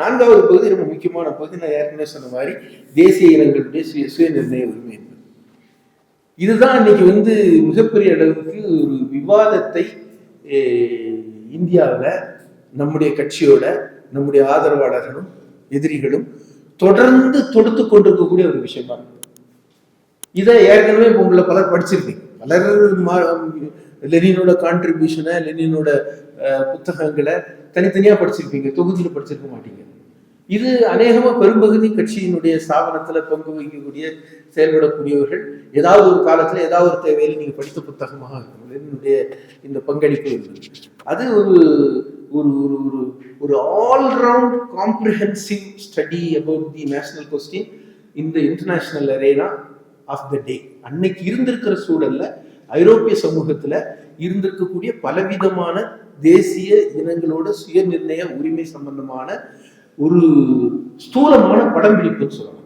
நான்காவது பகுதி ரொம்ப முக்கியமான பகுதி. நான் ஏற்கனவே சொன்ன மாதிரி தேசிய இனங்களுடைய சுய சுயநிர்ணய உரிமை என்பது. இதுதான் இன்னைக்கு வந்து மிகப்பெரிய அளவுக்கு ஒரு விவாதத்தை இந்தியாவில் நம்முடைய கட்சியோட நம்முடைய ஆதரவாளர்களும் எதிரிகளும் தொடர்ந்து தொடுத்து கொண்டிருக்கக்கூடிய ஒரு விஷயமா இருக்கு. இதை ஏற்கனவே இப்போ உங்களை பலர் படிச்சிருப்பீங்க. பலர் லெனினோட கான்ட்ரிபியூஷனை லெனினோட புத்தகங்களை தனித்தனியா படிச்சிருப்பீங்க. தொகுதியில் படிச்சிருக்க மாட்டீங்க. இது அநேகமா பெரும்பகுதி கட்சியினுடைய ஸ்தாபனத்துல பங்கு வகிக்கக்கூடிய செயல்படக்கூடியவர்கள் ஏதாவது ஒரு காலத்துல ஏதாவது ஒரு தேவையில் நீங்கள் படித்த புத்தகமாக இருக்கும். என்னுடைய இந்த பங்களிப்பு இருக்குது அது ஒரு ஒரு ஒரு ஒரு ஒரு all round comprehensive study about the national question இந்த international arena of the day அன்னைக்கு இருந்திருக்கிற சூழல்ல ஐரோப்பிய சமூகத்துல இருந்திருக்கக்கூடிய பலவிதமான தேசிய இனங்களோட சுய நிர்ணய உரிமை சம்பந்தமான ஒரு ஸ்தூலமான படம் பிடிப்புன்னு சொல்லலாம்.